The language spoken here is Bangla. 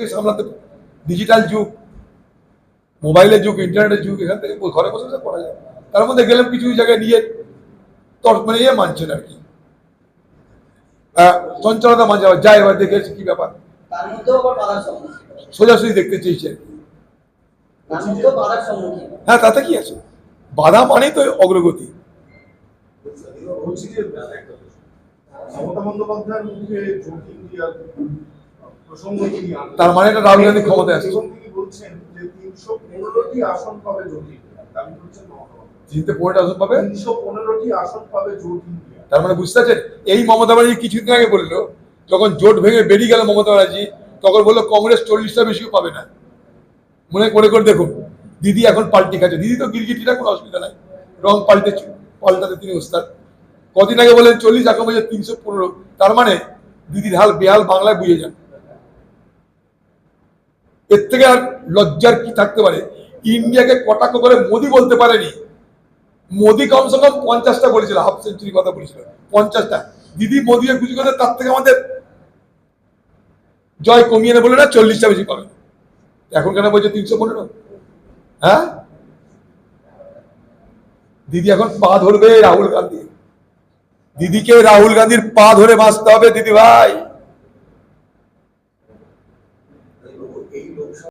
থেকে সামলাতে ডিজিটাল যুগ মোবাইলের যুগ ইন্টারনেটের যুগ এখান থেকে ঘরে বসে বসে পড়া যায়। তার মধ্যে গেলাম কিছু জায়গায় নিয়ে তর্ক মানে ইয়ে মানছে না আর কি। চঞ্চলতা মাঝে আবার যায় এবার দেখে কি ব্যাপার। সোজাসুজি দেখতে চেয়েছে। হ্যাঁ তাতে কি আছে? বাধা মানেই তো অগ্রগতি। বলছি যে মমতা বন্দ্যোপাধ্যায়ের মুখে তার মানে এটা রাহুল ক্ষমতায় আসছে। তিনশো পনেরোটি আসন পাবে আসন পাবে তার মানে বুঝতে পারছেন? এই মমতা ব্যানার্জি কিছুদিন আগে বলল, যখন জোট ভেঙে বেরিয়ে গেল মমতা ব্যানার্জি, তখন বলল কংগ্রেস চল্লিশটা বেশিও পাবে না। মনে করে করে দেখুন, দিদি এখন পাল্টি খাচ্ছে। দিদি তো গিরগিটিরা কোনো অসুবিধা নাই। রং পাল্টে পাল্টাতে তিনি ওস্তাদ। কদিন আগে বলেন, চল্লিশ এখন বলছে তিনশো পনেরো। তার মানে দিদির হাল বেহাল বাংলায় বুঝে যান। এর থেকে আর লজ্জার কি থাকতে পারে? ইন্ডিয়াকে কটাক্ষ করে মোদি বলতে পারেনি। মোদি কমসে কম পঞ্চাশটা বলেছিল, হাফ সেঞ্চুরি কথা বলেছিল, পঞ্চাশটা। দিদি মোদিকে খুশি করে তার থেকে আমাদের জয় কমিয়ে না বলে না চল্লিশটা বেশি পাবে। এখন কেন বলছে তিনশো পনেরো? হ্যাঁ? দিদি এখন পা ধরবে রাহুল গান্ধী। দিদিকে রাহুল গান্ধীর পা ধরে বাঁচতে হবে, দিদি ভাই। 如果给予我。